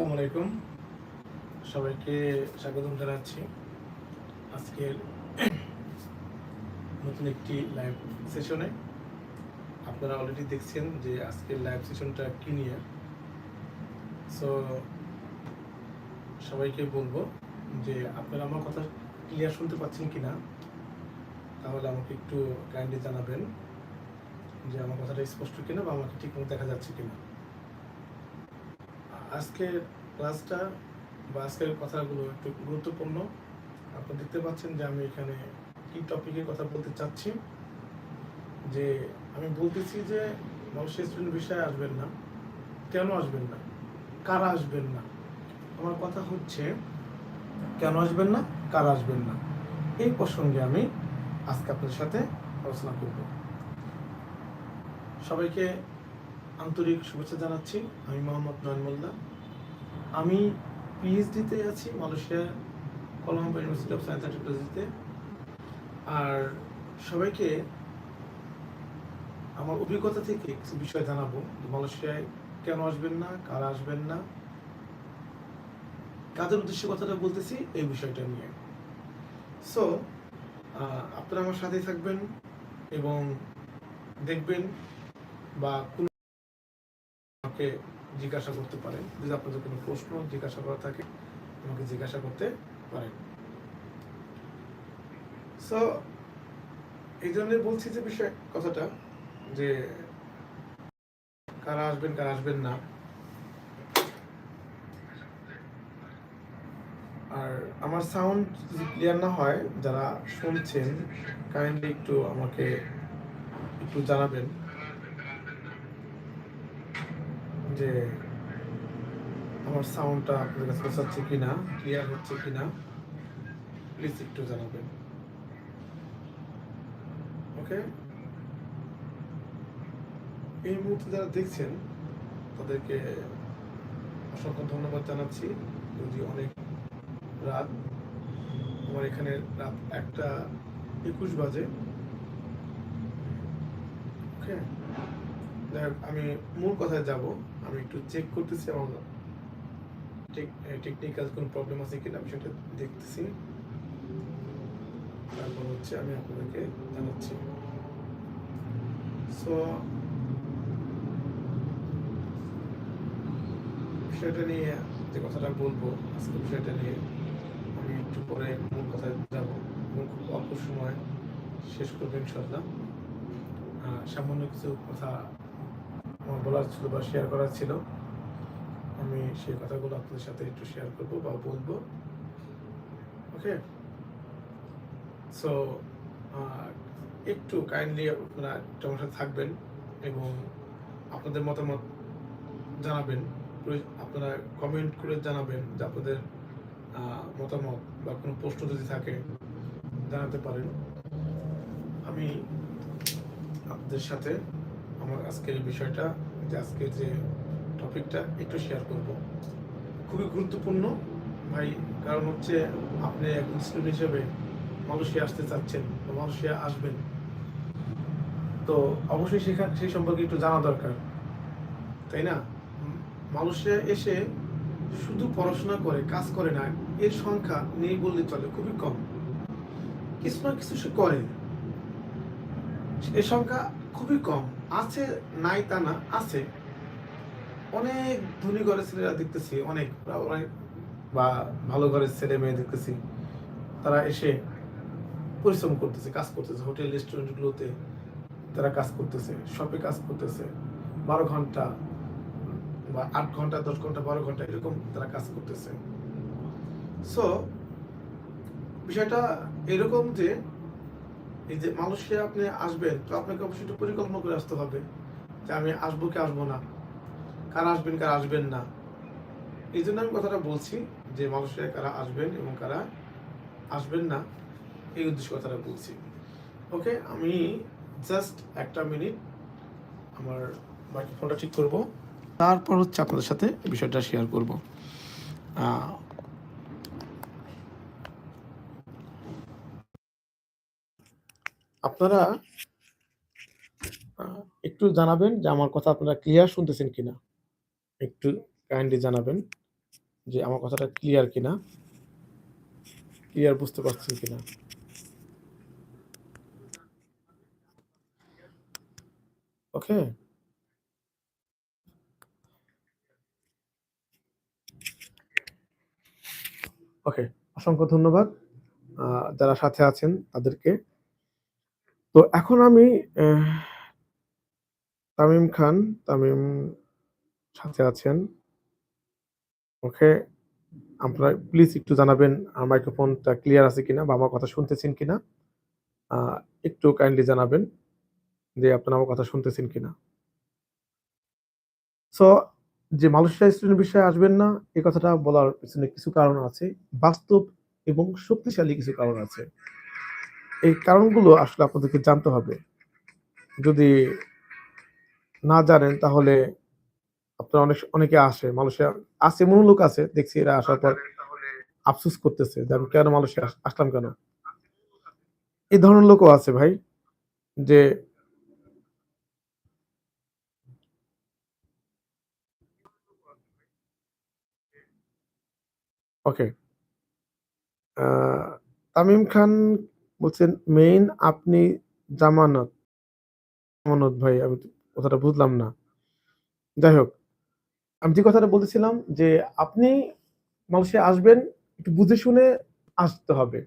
আসসালামু আলাইকুম। সবাইকে স্বাগতম জানাচ্ছি। আজকের নতুন একটি লাইভ সেশনে আপনারা অলরেডি দেখছেন যে আজকের লাইভ সেশনটা কি নিয়ে। সো সবাইকে বলব যে আপনারা আমার কথা ক্লিয়ার শুনতে পাচ্ছেন কি না তাহলে আমাকে একটু কাইন্ডলি জানাবেন যে আমার কথাটা স্পষ্ট কিনা বা আমাকে ঠিকমতো দেখা যাচ্ছে কিনা। আজকের ক্লাসটা বা আজকের কথাগুলো একটু গুরুত্বপূর্ণ। আপনি দেখতে পাচ্ছেন যে আমি এখানে কি টপিকের কথা বলতে চাচ্ছি। যে আমি বলতেছি যে মানুষের স্টুডেন্ট বিষয়ে আসবেন না। কেন আসবেন না? কারা আসবেন না? আমার কথা হচ্ছে, কেন আসবেন না? কারা আসবেন না? এই প্রসঙ্গে আমি আজকে আপনাদের সাথে আলোচনা করব। সবাইকে আন্তরিক শুভেচ্ছা জানাচ্ছি আমি মোহাম্মদ নয়ন মোল্লা। আমি পিএইচডিতে আছি, Malaysia Colombo university of science and টেকনোলজিতে আর সবাইকে আমার অভিজ্ঞতা থেকে কিছু বিষয় জানাব মালয়েশিয়ায় কেন আসবেন না, কারা আসবেন না? কাদের উদ্দেশ্যে কথাটা বলতেছি, এই বিষয়টা নিয়ে। সো আপনারা আমার সাথেই থাকবেন এবং দেখবেন বা কোনো আমাকে জিজ্ঞাসা করতে পারেন। যদি আপনাদের কোনো প্রশ্ন, জিজ্ঞাসা করা থাকে, আমাকে জিজ্ঞাসা করতে পারেন। সো এই জন্য বলছি যে বিষয়, কথাটা যে কারা আসবেন কারা আসবেন না। আর আমার সাউন্ড যদি ক্লিয়ার না হয়, যারা শুনছেন কাইন্ডলি একটু আমাকে একটু জানাবেন। যে আমার সাউন্ডটা আপনাদের কাছে পৌঁছাচ্ছে কিনা ক্লিয়ার হচ্ছে কিনা প্লিজ একটু জানাবেন। ওকে এই মুহূর্তে যারা দেখছেন, তাদেরকে অসংখ্য ধন্যবাদ জানাচ্ছি। যদি অনেক রাত, আমার এখানে রাত একটা একুশ বাজে। ওকে আমি মূল কথায় যাব। আমি একটু চেক করতেছি, আমার টেকনিক্যাল কোনো প্রবলেম আছে কিনা আমি সেটা দেখতেছি। তারপর হচ্ছে আমি আপনাদেরকে জানাচ্ছি। সো বিষয়টা নিয়ে যে কথাটা বলব, আজকে বিষয়টা নিয়ে আমি একটু পরে মূল কথায় যাব এবং খুব অল্প সময় শেষ করব ইনশাল্লাহ সামান্য কিছু কথা আমার বলার ছিল বা শেয়ার করার ছিল, আমি সেই কথাগুলো আপনাদের সাথে একটু শেয়ার করব বা বলব। ওকে সো একটু কাইন্ডলি আপনারা একটু আমার সাথে থাকবেন এবং আপনাদের মতামত জানাবেন। আপনারা কমেন্ট করে জানাবেন যে আপনাদের মতামত বা কোনো প্রশ্ন যদি থাকে, জানাতে পারেন। আমি আপনাদের সাথে আমার আজকের বিষয়টা, যে আজকের যে টপিকটা একটু শেয়ার করব। খুবই গুরুত্বপূর্ণ, ভাই, কারণ হচ্ছে আপনি একজন স্টুডেন্ট হিসেবে মালয়েশিয়া আসতে চাচ্ছেন বা মালয়েশিয়া আসবেন। তো অবশ্যই সেখানে, সেই সম্পর্কে একটু জানা দরকার, তাই না? মালয়েশিয়া এসে শুধু পড়াশোনা করে, কাজ করে না, এর সংখ্যা নেই বললে চলে, খুবই কম। কিছু না কিছু সে করে। এর সংখ্যা খুবই কম। আছে, নাই তা না, আছে। অনেক ধনী ঘরের ছেলেরা দেখতেছি, অনেক। অনেক বা ভালো ঘরের ছেলে মেয়ে দেখতেছি। তারা এসে পরিশ্রম করতেছে, কাজ করতেছে। হোটেল, রেস্টুরেন্টগুলোতে তারা কাজ করতেছে, শপে কাজ করতেছে। বারো ঘণ্টা বা আট ঘণ্টা, দশ ঘণ্টা, বারো ঘণ্টা এরকম তারা কাজ করতেছে। সো বিষয়টা এরকম যে এই যে মালয়েশিয়া আপনি আসবেন, তো আপনাকে অবশ্যই একটু পরিকল্পনা করে আসতে হবে যে আমি আসব কি আসব না। কারা আসবেন কারা আসবেন না। এই জন্য আমি কথাটা বলছি যে মালয়েশিয়ায় কারা আসবেন এবং কারা আসবেন না, এই উদ্দেশ্যে কথাটা বলছি। ওকে আমি জাস্ট একটা মিনিট আমার বাকি ফোনটা ঠিক করব। তারপর হচ্ছে আপনাদের সাথে বিষয়টা শেয়ার করব। আপনারা একটু জানাবেন যে আমার কথা আপনারা ক্লিয়ার শুনতেছেন কিনা। একটু কাইন্ডলি জানাবেন যে আমার কথাটা ক্লিয়ার কিনা। ক্লিয়ার বুঝতে পারছেন কিনা। ওকে ওকে অসংখ্য ধন্যবাদ যারা সাথে আছেন তাদেরকে। তো এখন আমি তামিম খান, তামিম সাথে আছেন। ওকে, আপনারা প্লিজ একটু জানাবেন, আমার মাইক্রোফোনটা ক্লিয়ার আছে কিনা বা আমার কথা শুনতেছেন কিনা? একটু কাইন্ডলি জানাবেন যে আপনারা আমার কথা শুনতেছেন কিনা। সো যে মালয়েশিয়া স্টুডেন্ট বিষয়ে আসবেন না এই কথাটা বলার পিছনে কিছু কারণ আছে, বাস্তব এবং শক্তিশালী কিছু কারণ আছে। এই কারণগুলো আসলে আপনাদেরকে জানতে হবে। যদি না জানেন তাহলে আপনারা অনেক, অনেকে আসে, মালয়েশিয়া, আছে এমন লোক আছে, দেখছি এরা আসার পর আফসোস করতেছে যে আমি কেন মালয়েশিয়া আস- আসলাম কেন? এই ধরনের লোকও আছে ভাই, যে ওকে তামিম খান বলছেন, মেইন আপনি জামানত। জামানত ভাই, আমি কথাটা বুঝলাম না। যাই হোক, আমি যে কথাটা বলতেছিলাম যে আপনি মালয়েশিয়া আসবেন, একটু বুঝে শুনে আসতে হবে।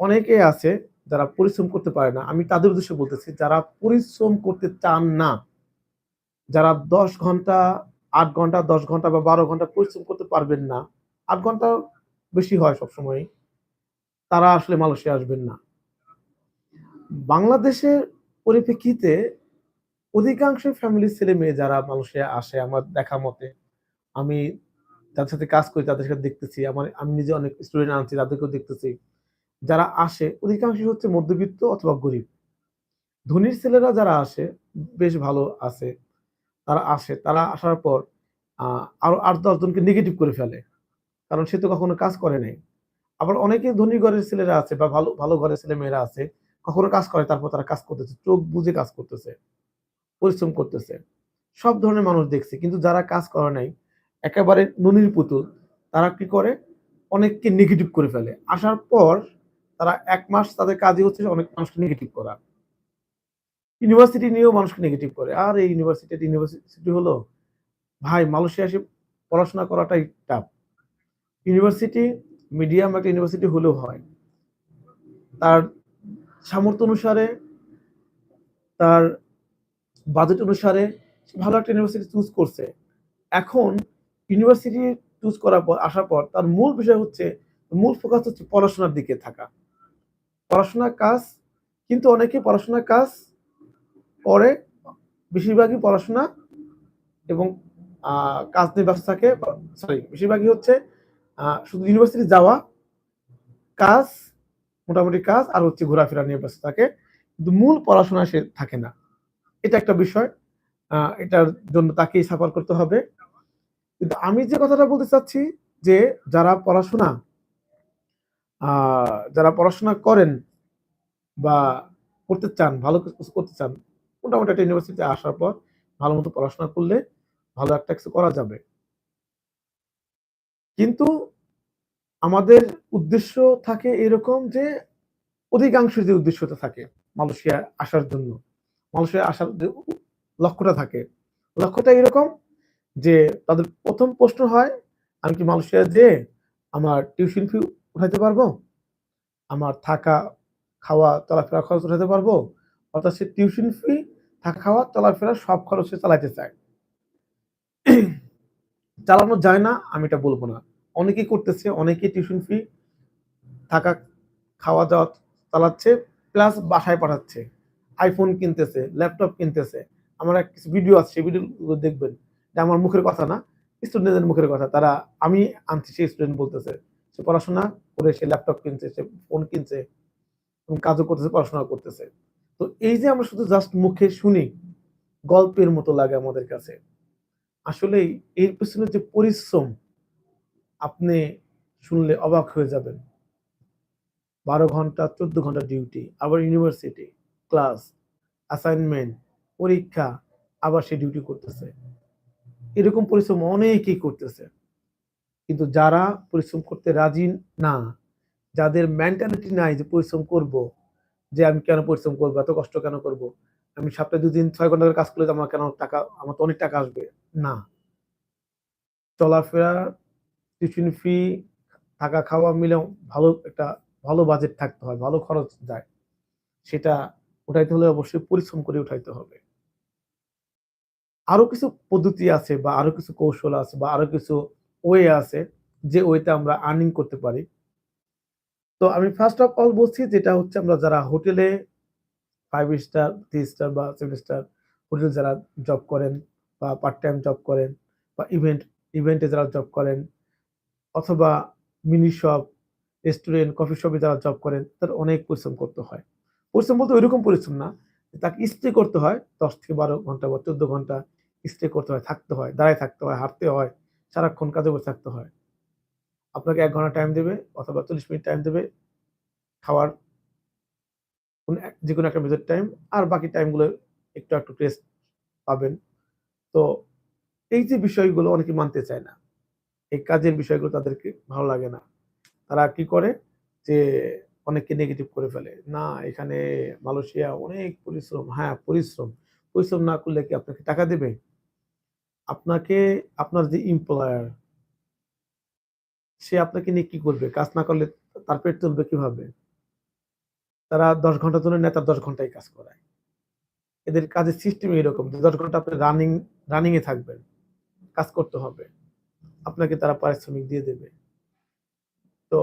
অনেকে আছে যারা পরিশ্রম করতে পারে না। আমি তাদের উদ্দেশ্যে বলতেছি, যারা পরিশ্রম করতে চান না, যারা দশ ঘণ্টা, আট ঘণ্টা, দশ ঘণ্টা বা বারো ঘণ্টা পরিশ্রম করতে পারবেন না, আট ঘণ্টা বেশি হয় সবসময় তারা আসলে মালয়েশিয়া আসবেন না। বাংলাদেশের পরিপ্রেক্ষিতে অধিকাংশ ফ্যামিলির ছেলে মেয়ে যারা মালয়েশিয়া আসে, আমার দেখা মতে, আমি যাদের সাথে কাজ করি, তাদের সাথে দেখতেছি। আমার, আমি নিজে অনেক স্টুডেন্ট আনছি, তাদেরকেও দেখতেছি। যারা আসে, অধিকাংশই হচ্ছে মধ্যবিত্ত অথবা গরিব। ধনীর ছেলেরা যারা আসে, বেশ ভালো আছে। তারা আসে, তারা আসার পর আরও আট দশজনকে নেগেটিভ করে ফেলে। কারণ সে তো কখনো কাজ করে নাই। আবার অনেকে ধনী ঘরের ছেলেরা আছে বা ভালো ভালো ঘরের ছেলে মেয়েরা আছে, কখনো কাজ করে, তারপর তারা কাজ করতেছে, চোখ বুঝে কাজ করতেছে, পরিশ্রম করতেছে। সব ধরনের মানুষ দেখছে, কিন্তু যারা কাজ করে নাই, একেবারে নুনির পুতুল, তারা কি করে? অনেককে নেগেটিভ করে ফেলে। আসার পর তারা এক মাস তাদের কাজই হচ্ছে অনেক মানুষকে নেগেটিভ করা। ইউনিভার্সিটি নিয়েও মানুষকে নেগেটিভ করে। আর এই ইউনিভার্সিটি ইউনিভার্সিটি হলো, ভাই, মালয়েশিয়া এসে পড়াশোনা করাটাই টাফ ইউনিভার্সিটি মিডিয়াম একটা ইউনিভার্সিটি হলেও হয়। তার সামর্থ্য অনুসারে, তার বাজেট অনুসারে ভালো একটা ইউনিভার্সিটি চুজ করছে। এখন ইউনিভার্সিটি চুজ করার পর, আসার পর তার মূল বিষয় হচ্ছে, মূল ফোকাস হচ্ছে পড়াশোনার দিকে থাকা। পড়াশোনার কাজ, কিন্তু অনেকে পড়াশোনার কাজ করে, বেশিরভাগই পড়াশোনা এবং কাজ নিয়ে ব্যস্ত থাকে সরি বেশিরভাগই হচ্ছে শুধু ইউনিভার্সিটি যাওয়া, কাজ, মোটামুটি কাজ, আর হচ্ছে ঘোরাফেরা নিয়ে ব্যস্ত থাকে। কিন্তু মূল পড়াশোনা সে থাকে না। এটা একটা বিষয়। এটার জন্য তাকেই সাফার করতে হবে। কিন্তু আমি যে কথাটা বলতে চাচ্ছি যে, যারা পড়াশোনা যারা পড়াশোনা করেন বা করতে চান, ভালো কিছু করতে চান, মোটামুটি একটা ইউনিভার্সিটিতে আসার পর ভালো মতো পড়াশোনা করলে ভালো একটা কিছু করা যাবে। কিন্তু আমাদের উদ্দেশ্য থাকে এরকম যে অধিকাংশ যে উদ্দেশ্যটা থাকে মালয়েশিয়া আসার জন্য, মালয়েশিয়া আসার যে লক্ষ্যটা থাকে, লক্ষ্যটা এরকম যে তাদের প্রথম প্রশ্ন হয়, আমি কি মালয়েশিয়া যে আমার টিউশন ফি উঠাইতে পারব? আমার থাকা খাওয়া চলাফেরা খরচ উঠাতে পারব? অর্থাৎ সে টিউশন ফি, থাকা খাওয়া চলাফেরা সব খরচে চালাইতে চায়। চালানো যায় না, আমি এটা বলব না। অনেকেই করতেছে, অনেকেই টিউশন ফি থাকা, খাওয়া দাওয়া চালাচ্ছে প্লাস বাসায় পাঠাচ্ছে আইফোন কিনতেছে ল্যাপটপ কিনতেছে। আমার এক কিছু ভিডিও আছে, সেই ভিডিওগুলো দেখবেন। যে আমার মুখের কথা না স্টুডেন্টদের মুখের কথা। তারা, আমি আনছি, সেই স্টুডেন্ট বলতেছে, সে পড়াশোনা করে সে ল্যাপটপ কিনছে, সে ফোন কিনছে, এবং কাজও করতেছে পড়াশোনা করতেছে। তো এই যে আমরা শুধু জাস্ট মুখে শুনি, গল্পের মতো লাগে আমাদের কাছে। আসলে এর পিছনে যে পরিশ্রম আপনি শুনলে অবাক হয়ে যাবেন বারো ঘণ্টা চোদ্দ ঘণ্টা ডিউটি আবার ইউনিভার্সিটি ক্লাস অ্যাসাইনমেন্ট পরীক্ষা আবার সে ডিউটি করতেছে এরকম পরিশ্রম অনেকেই করতেছে কিন্তু যারা পরিশ্রম করতে রাজি না, যাদের মেন্টালিটি নাই যে পরিশ্রম করব, যে আমি কেন পরিশ্রম করব এত কষ্ট কেন করব? আমি সপ্তাহে দুদিন ছয় ঘণ্টা করে কাজ করলে আমার কেন টাকা আমার তো অনেক টাকা আসবে। না। চলাফেরা, টিউশন ফি, থাকা খাওয়া মিলেও ভালো একটা ভালো বাজেট থাকতে হয়, ভালো খরচ যায়। সেটা উঠাইতে হলে অবশ্যই পরিশ্রম করে উঠাইতে হবে। আরও কিছু পদ্ধতি আছে বা আরও কিছু কৌশল আছে বা আরও কিছু ওয়ে আছে যে ওয়েতে আমরা আর্নিং করতে পারি। তো আমি ফার্স্ট অফ অল বলছি যেটা হচ্ছে আমরা যারা হোটেলে ফাইভ স্টার, থ্রি স্টার বা 7 স্টার হোটেল যারা জব করেন বা পার্ট টাইম জব করেন বা ইভেন্ট ইভেন্টে যারা জব করেন অথবা মিনি শপ, রেস্টুরেন্ট, কফি শপে যারা জব করেন তাদের অনেক পরিশ্রম করতে হয়। পরিশ্রম বলতে ঐরকম পরিশ্রম না। তাকে স্টে করতে হয় ১০ থেকে ১২ ঘণ্টা বা ১৪ ঘণ্টা স্টে করতে হয়, থাকতে হয়, দাঁড়ায় থাকতে হয়, হাঁটতে হয়, সারাক্ষণ কাজে বসে থাকতে হয়। আপনাকে এক ঘণ্টা টাইম দেবে অথবা ৪০ মিনিট টাইম দেবে খাওয়ার কোন এক যেকোনো একটা মেজর টাইম আর বাকি টাইমগুলো একটু, একটু রেস্ট পাবেন। তো এই যে বিষয়গুলো অনেকে মানতে চায় না। এই কাজের বিষয়গুলো তাদেরকে ভালো লাগে না। তারা কি করে যে অনেককে নেগেটিভ করে ফেলে। না এখানে মালয়েশিয়া অনেক পরিশ্রম। হ্যাঁ, পরিশ্রম। পরিশ্রম না করলে কি আপনাকে টাকা দেবে? আপনাকে আপনার যে এমপ্লয়ার সে আপনাকে নিয়ে কি করবে? কাজ না করলে তার পেট চলবে কীভাবে? তারা ১০ ঘণ্টার জন্য নেয় তার ১০ ঘন্টাই কাজ করায়। এদের কাজের সিস্টেম এরকম ১০ ঘণ্টা আপনি রানিং রানিংয়ে থাকবেন। কাজ করতে হবে। আপনাকে তারা পারিশ্রমিক দিয়ে দেবে। তো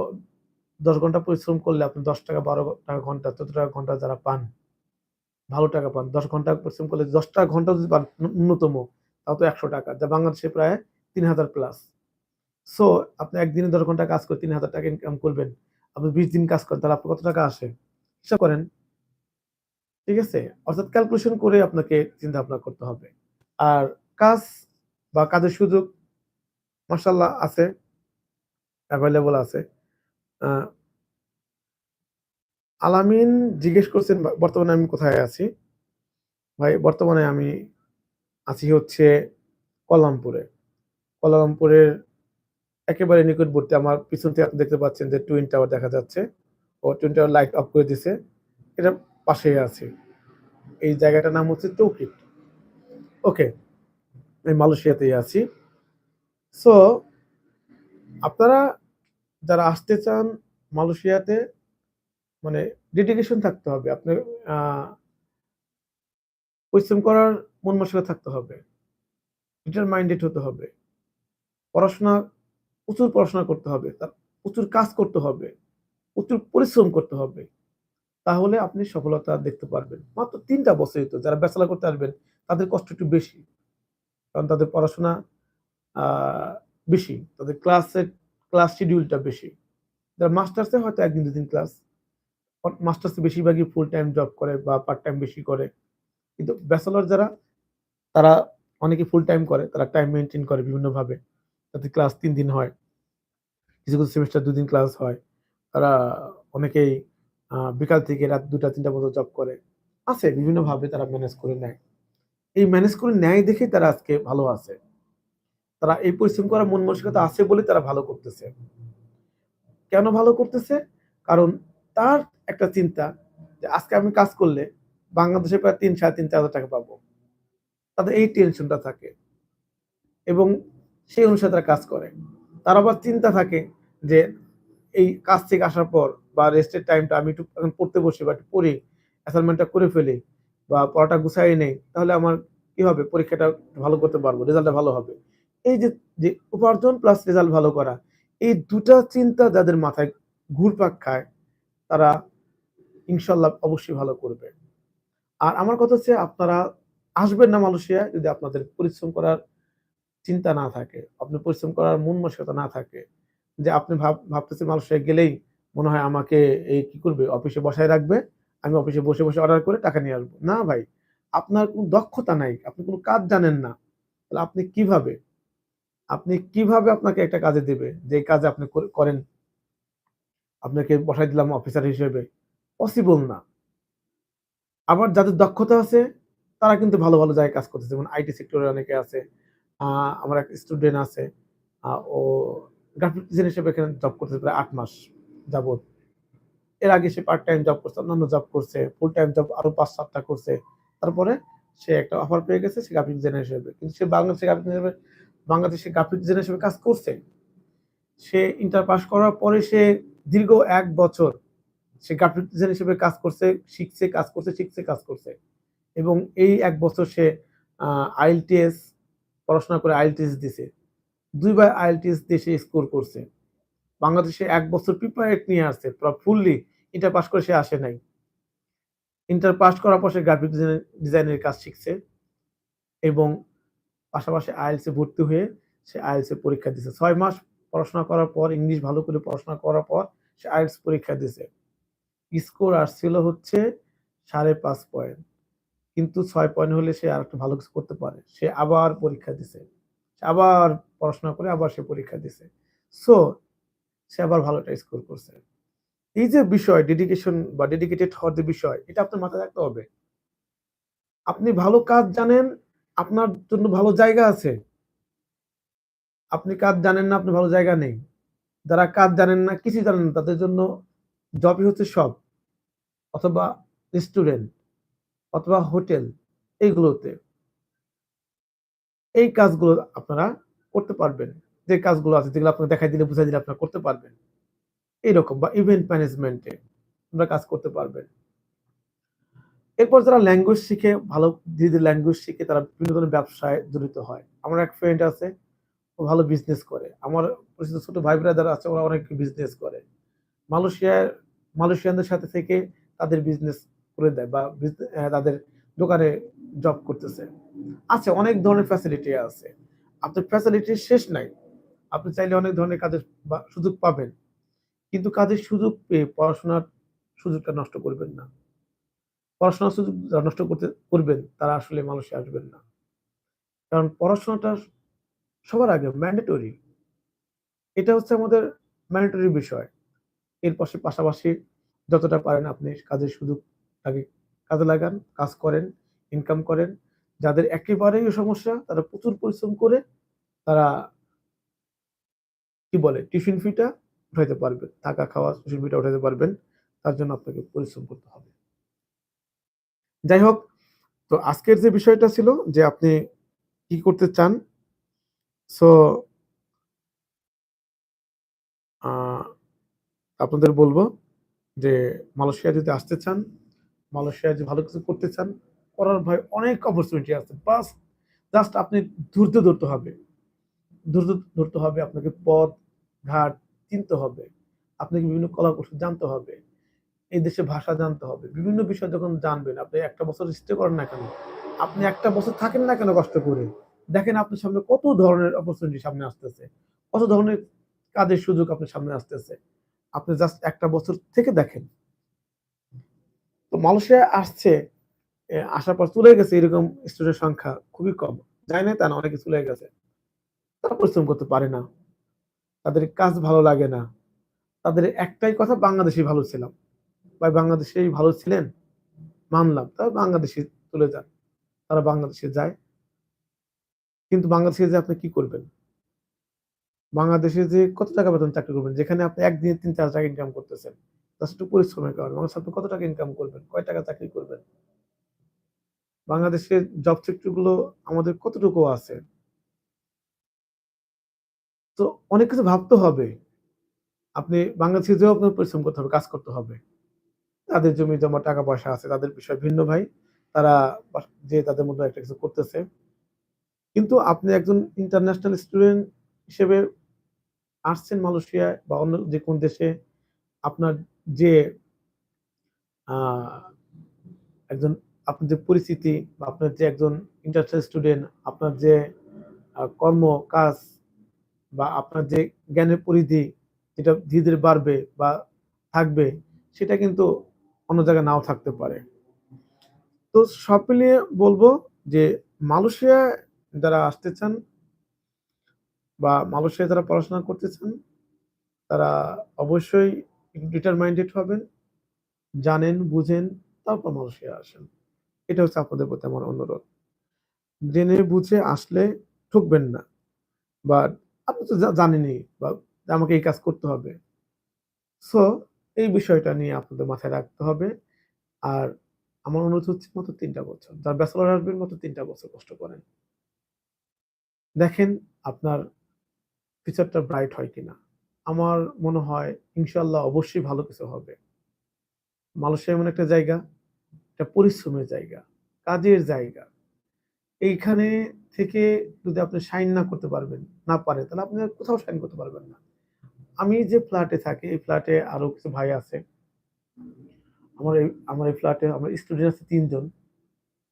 ১০ ঘণ্টা পরিশ্রম করলে আপনি ৳১০ ৳১২ ঘণ্টা, ৳১৪ ঘণ্টা যারা পান, ভালো টাকা পান। ১০ ঘণ্টা পরিশ্রম করলে ৳১০ ঘণ্টা যদি পান ন্যূ ন্যূনতম তাও তো ৳১০০ যা বাংলাদেশে প্রায় ৩,০০০ প্লাস। সো আপনি একদিনে ১০ ঘণ্টা কাজ করে ৳৩,০০০ ইনকাম করবেন। আপনি ২০ দিন কাজ করেন তাহলে আপনার কত টাকা আসে? হিসাব করেন। ঠিক আছে? অর্থাৎ ক্যালকুলেশন করে আপনাকে চিন্তা ভাবনা করতে হবে। আর কাজ বা কাজের সুযোগ মাশাআল্লাহ আছে। এভেইলেবল আছে। আলামিন জিজ্ঞেস করছেন বর্তমানে আমি কোথায় আছি? ভাই, বর্তমানে আমি আছি হচ্ছে কুয়ালালামপুরে। কুয়ালালামপুরের একেবারে নিকটবর্তী, আমার পিছন থেকে দেখতে পাচ্ছেন যে টুইন টাওয়ার দেখা যাচ্ছে। ও টুইন টাওয়ার লাইট অফ করে দিছে। এটার পাশেই আছি। এই জায়গাটার নাম হচ্ছে তৌকিট। ওকে। আমি মালয়েশিয়াতেই আছি। সো আপনারা যারা আসতে চান মালয়েশিয়াতে মানে ডেডিকেশন থাকতে হবে। আপনার পরিশ্রম করার মন মানসিকতা থাকতে হবে। ডিটারমাইন্ডেড হতে হবে। পড়াশোনা, প্রচুর পড়াশোনা করতে হবে। তার, প্রচুর কাজ করতে হবে। প্রচুর পরিশ্রম করতে হবে। তাহলে আপনি সফলতা দেখতে পারবেন। মাত্র তিনটা বছরই তো যারা ব্যাচেলর করতে আসবেন, তাদের কষ্ট একটু বেশি। কারণ তাদের পড়াশোনা বেশি। তাদের ক্লাসের ক্লাস শিডিউলটা বেশি। যারা মাস্টার্সে হয়তো ১ দিন ২ দিন ক্লাস। মাস্টার্সে বেশিরভাগই ফুল টাইম জব করে বা পার্ট টাইম বেশি করে। কিন্তু ব্যাচেলর যারা তারা অনেকে ফুল টাইম করে। তারা টাইম মেনটেন করে বিভিন্নভাবে। তাদের ক্লাস তিন দিন হয়। কিছু, কিছু সেমিস্টার ২ দিন ক্লাস হয়। তারা অনেকেই বিকাল থেকে রাত ২টা ৩টা পর্যন্ত জব করে। আছে বিভিন্নভাবে তারা ম্যানেজ করে নেয়। এই ম্যানেজ করে নেয় দেখেই তারা আজকে ভালো আছে। তারা এই পরিশ্রম করার মন মানসিকতা আছে বলে তারা ভালো করতেছে। কেন ভালো করতেছে? কারণ তার একটা চিন্তা যে আজকে আমি কাজ করলে বাংলাদেশে প্রায় ৩ ৳৩,৫০০ টাকা পাবো। তাদের এই টেনশনটা থাকে। এবং সেই অনুসারে তারা কাজ করে। তার আবার চিন্তা থাকে যে এই কাজ থেকে আসার পর বা রেস্টের টাইমটা আমি একটু পড়তে বসি বা একটু পড়ি, অ্যাসাইনমেন্টটা করে ফেলি বা পড়াটা গুছাই নেই। তাহলে আমার কি হবে? পরীক্ষাটা ভালো করতে পারব। রেজাল্টটা ভালো হবে। এই যে, যে উপার্জন প্লাস রেজাল্ট ভালো করা, এই ২ টা চিন্তা যাদের মাথায় ঘুরপাক খায় তারা ইনশাল্লাহ অবশ্যই ভালো করবে। আর আমার কথা হচ্ছে আপনারা আসবেন না মালয়েশিয়ায় যদি আপনাদের পরিশ্রম করার চিন্তা না থাকে। আপনার পরিশ্রম করার মন মানসিকতা না থাকে। যে আপনি ভাব ভাবতেছেন মালয়েশিয়ায় গেলেই মনে হয় আমাকে এই কি করবে? অফিসে বসায় রাখবে। আমি অফিসে বসে, বসে অর্ডার করে টাকা নিয়ে আসব। না ভাই, আপনার কোনো দক্ষতা নাই। আপনি কোনো কাজ জানেন না। তাহলে আপনি কীভাবে? আপনি কীভাবে আপনাকে একটা কাজে দেবে যে কাজে আপনি করেন আপনাকে বসায় দিলাম অফিসার হিসেবে। পসিবল না। আবার যাদের দক্ষতা আছে তারা কিন্তু ভালো, ভালো জায়গায় কাজ করতেছে। যেমন আইটি সেক্টরে অনেকে আছে। আমার এক স্টুডেন্ট আছে। ও গ্রাফিক ডিজাইন হিসেবে এখানে জব করতেছে প্রায় আট মাস যাবত এর আগে সে পার্ট টাইম জব করছে অন্যান্য জব করছে ফুল টাইম জব আরও পাঁচ সাতটা করছে তারপরে সে একটা অফার পেয়ে গেছে সে গ্রাফিক ডিজাইনার হিসেবে কিন্তু সে বাংলাদেশে গ্রাফিক হিসেবে বাংলাদেশে গ্রাফিক ডিজাইনার হিসেবে কাজ করছে। সে ইন্টার পাস করার পরে সে দীর্ঘ এক বছর সে গ্রাফিক ডিজাইন হিসেবে কাজ করছে, শিখছে, কাজ করছে, শিখছে, কাজ করছে। এবং এই এক বছর সে আইএলটিএস, পড়াশোনা করে আইএলটিএস দিছে। দুইবার আইএলটিএস সে স্কোর করছে। বাংলাদেশে এক বছর প্রিপারেট নিয়ে আসছে ফুললি ইন্টার পাস করে সে আসে নাই। ইন্টার পাস করার পর সে গ্রাফিক ডিজাইনের কাজ শিখছে। এবং পাশাপাশি আইএলসে ভর্তি হয়ে সে আইএলসে পরীক্ষা দিছে। ছয় মাস পড়াশোনা করার পর ইংলিশ ভালো করে পড়াশোনা করার পর সে আইএলস পরীক্ষা দিছে। স্কোর আসছিল হচ্ছে সাড়ে পাঁচ পয়েন্ট কিন্তু ছয় পয়েন্ট হলে সে আর একটু ভালো কিছু করতে পারে। সে আবার পরীক্ষা দিছে। আবার পড়াশোনা করে আবার সে পরীক্ষা দিছে। সো সে আবার ভালো একটা স্কোর করছে। এই যে বিষয় ডেডিকেশন বা ডেডিকেটেড হওয়ার যে বিষয়, এটা আপনার মাথায় রাখতে হবে। আপনি ভালো কাজ জানেন আপনার জন্য ভালো জায়গা আছে। আপনি কাজ জানেন না, আপনি ভালো জায়গা নেই। যারা কাজ জানেন না কিছু জানেন না, তাদের জন্য জবই হচ্ছে সব। অথবা রেস্টুরেন্ট অথবা হোটেল এইগুলোতে। এই কাজগুলো আপনারা করতে পারবেন। যে কাজগুলো আছে, যেগুলো আপনাকে দেখাই দিলে, বুঝাই দিলে আপনারা করতে পারবেন। এইরকম বা ইভেন্ট ম্যানেজমেন্টে আপনারা কাজ করতে পারবেন। এরপর যারা ল্যাঙ্গুয়েজ শিখে, ভালো ধীরে ধীরে ল্যাঙ্গুয়েজ শিখে তারা বিভিন্ন ধরনের ব্যবসায় জড়িত হয়। আমার এক ফ্রেন্ড আছে, ও ভালো বিজনেস করে। আমার পরিচিত ছোট ভাই ব্রাদার আছে, ওরা অনেক বিজনেস করে। মালয়েশিয়ার মালয়েশিয়ানদের সাথে থেকে তাদের বিজনেস করে দেয় বা তাদের দোকানে জব করতেছে। আছে অনেক ধরনের ফ্যাসিলিটি আছে। আপনার ফ্যাসিলিটি শেষ নাই। আপনি চাইলে অনেক ধরনের কাজের সুযোগ পাবেন। কিন্তু কাজের সুযোগ পেয়ে পড়াশোনার সুযোগটা নষ্ট করবেন না। পড়াশোনার সুযোগ যারা নষ্ট করতে, করবেন, তারা আসলে মানুষে আসবেন না। কারণ পড়াশোনাটা সবার আগে ম্যান্ডেটরি এটা হচ্ছে আমাদের ম্যান্ডেটরি বিষয়। এর পাশে, পাশাপাশি যতটা পারেন আপনি কাজের সুযোগ আগে কাজে লাগান, কাজ করেন ইনকাম করেন। যাদের একেবারেই সমস্যা, তারা প্রচুর পরিশ্রম করে তারা কি বলে, টিফিন ফিটা উঠাইতে পারবেন, থাকা খাওয়া টিফিন ফিটা উঠাইতে পারবেন। তার জন্য আপনাকে পরিশ্রম করতে হবে। যাই হোক, তো আজকের যে বিষয়টা ছিল যে আপনি কি করতে চান সো আপনাদের বলব যে মালয়েশিয়া যদি আসতে চান মালয়েশিয়া যদি ভালো কিছু করতে চান, করার ভয় অনেক অপরচুনিটি আছে। বাস জাস্ট আপনি ধৈর্য ধরতে হবে। ধৈর্য ধরতে হবে, আপনাকে পথ, ঘাট চিনতে হবে। আপনাকে বিভিন্ন কলা কৌশল জানতে হবে। এই দেশে ভাষা জানতে হবে। বিভিন্ন বিষয় যখন জানবেন, আপনি একটা বছর স্টে করেন না কেন? আপনি একটা বছর থাকেন না কেন কষ্ট করে? দেখেন আপনার সামনে কত ধরনের অপরচুনিটি সামনে আসতেছে। কত ধরনের কাজের সুযোগ আপনার সামনে আসতেছে। আপনি জাস্ট একটা বছর থেকে দেখেন। তো মালয়েশিয়া আসছে আসার পর চলে গেছে, এরকম স্টুডেন্ট সংখ্যা খুবই কম। যায় না তা না, অনেকে চলে গেছে। তারা পরিশ্রম করতে পারে না। তাদের কাজ ভালো লাগে না। তাদের একটাই কথা বাংলাদেশি ভালো ছিলাম। বা বাংলাদেশেই ভালো ছিলেন? মানলাম। তারা বাংলাদেশে চলে যান। তারা বাংলাদেশে যায়। কিন্তু বাংলাদেশে যে আপনি কি করবেন? বাংলাদেশে যে কত টাকা বেতন চাকরি করবেন? যেখানে আপনি একদিনে তিন, চার টাকা ইনকাম করতেছেন। একটু পরিশ্রমের কারণে। বাংলাদেশে আপনি কত টাকা ইনকাম করবেন? কয় টাকা চাকরি করবেন? বাংলাদেশের জব সেক্টরগুলো আমাদের কতটুকু আছে? তো অনেক কিছু ভাবতে হবে। আপনি বাংলাদেশে যেও আপনার পরিশ্রম করতে হবে, কাজ করতে হবে। তাদের জমি জমা টাকা পয়সা আছে, তাদের বিষয় ভিন্ন ভাই। তারা যে তাদের মধ্যে একটা কিছু করতেছে। কিন্তু আপনি একজন ইন্টারন্যাশনাল স্টুডেন্ট হিসেবে আসছেন মালয়েশিয়ায় বা অন্য যে কোন দেশে, আপনার যে একজন আপনার যে পরিস্থিতি বা আপনার যে একজন ইন্টারন্যাশনাল স্টুডেন্ট আপনার যে কর্ম কাজ বা আপনার যে জ্ঞানের পরিধি, যেটা ধীরে ধীরে বাড়বে বা থাকবে, সেটা কিন্তু অন্য জায়গায় নাও থাকতে পারে। তো সব মিলিয়ে বলব যে মালয়েশিয়া যারা আসতে চান বা মালয়েশিয়ায় যারা পড়াশোনা করতে চান, তারা অবশ্যই ডিটারমাইন্ডেড হবেন, জানেন, বুঝেন, তারপর মালয়েশিয়া আসেন। এটা হচ্ছে আপনাদের প্রতি আমার অনুরোধ। জেনে বুঝে আসলে ঠকবেন না বা আপনি তো জানেনই বা আমাকে এই কাজ করতে হবে। সো এই বিষয়টা নিয়ে আপনাদের মাথায় রাখতে হবে। আর আমার অনুরোধ হচ্ছে মাত্র তিনটা বছর। যার ব্যাচেলর আসবেন, মাত্র তিনটা বছর কষ্ট করেন। দেখেন আপনার ফিচারটা ব্রাইট হয় কিনা। আমার মনে হয় ইনশাল্লাহ অবশ্যই ভালো কিছু হবে। মালয়েশিয়া এমন একটা জায়গা, একটা পরিশ্রমের জায়গা, কাজের জায়গা। এইখানে থেকে যদি আপনি সাইন না করতে পারবেন, না পারে তাহলে আপনি কোথাও সাইন করতে পারবেন না। আমি যে ফ্ল্যাটে থাকি, এই ফ্ল্যাটে আরও কিছু ভাই আছে। আমার এই আমার এই ফ্ল্যাটে আমার স্টুডেন্ট আছে তিনজন,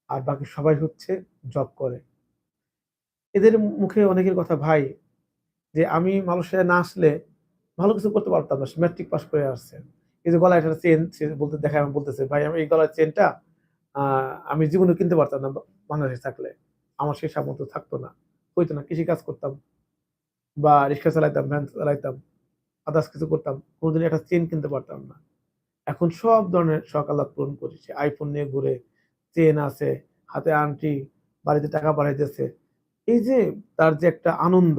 আর বাকি সবাই হচ্ছে জব করে। এদের মুখে অনেকের কথা, ভাই, যে আমি মালয়েশিয়ায় না আসলে ভালো কিছু করতে পারতাম না। ম্যাট্রিক পাস করে আসছে। এই যে গলায় একটা চেন সে বলতে দেখা আমি বলতেছে, ভাই, আমি এই গলার চেনটা আমি জীবনে কিনতে পারতাম না বাংলাদেশে থাকলে। আমার সেই সামর্থ্য থাকতো না। হইতো না কৃষিকাজ করতাম বা রিক্সা চালাইতাম, ভ্যান চালাইতাম। আদার্স কিছু করতাম কোনোদিন একটা চেন কিনতে পারতাম না। এখন সব ধরনের শখ আল্লাহ পূরণ করেছে। আইফোন নিয়ে ঘুরে চেন আছে, হাতে আংটি, বাড়িতে টাকা বাড়াইতেছে এই যে তার যে একটা আনন্দ,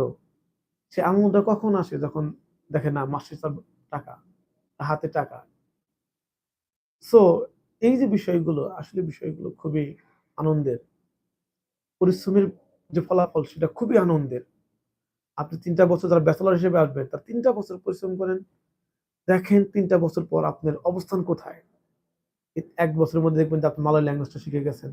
সে আনন্দ কখন আসে যখন দেখে, না, মাসে সব টাকা, হাতে টাকা? সো এই যে বিষয়গুলো, আসলে বিষয়গুলো খুবই আনন্দের। পরিশ্রমের যে ফলাফল, সেটা খুবই আনন্দের। আপনি তিনটা বছর যারা ব্যাচেলর হিসেবে আসবে তার তিনটা বছর পরিশ্রম করেন। দেখেন তিনটা বছর পর আপনার অবস্থান কোথায়। এক বছরের মধ্যে দেখবেন যে আপনি মালয় ল্যাঙ্গুয়েজটা শিখে গেছেন।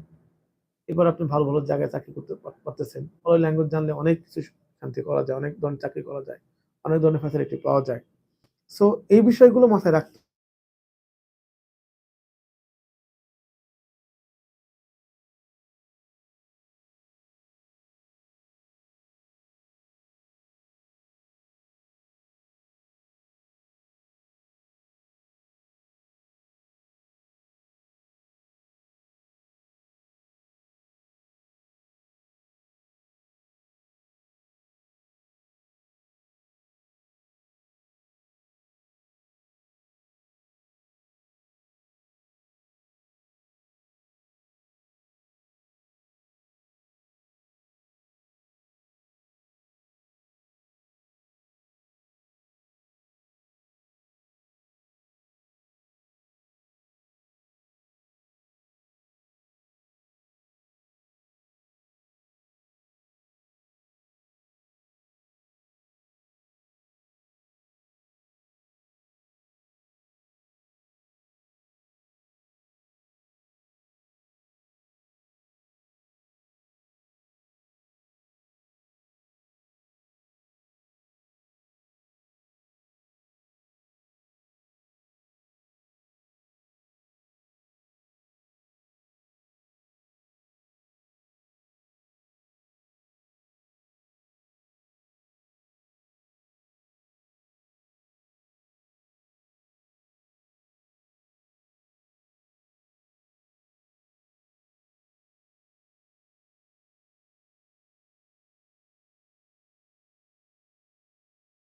এবার আপনি ভালো ভালো জায়গায় চাকরি করতে পারতেছেন। মালয় ল্যাঙ্গুয়েজ জানলে অনেক কিছু শান্তি করা যায়, অনেক ধরনের চাকরি করা যায়, অনেক ধরনের ফ্যাসিলিটি পাওয়া যায়। সো এই বিষয়গুলো মাথায় রাখতে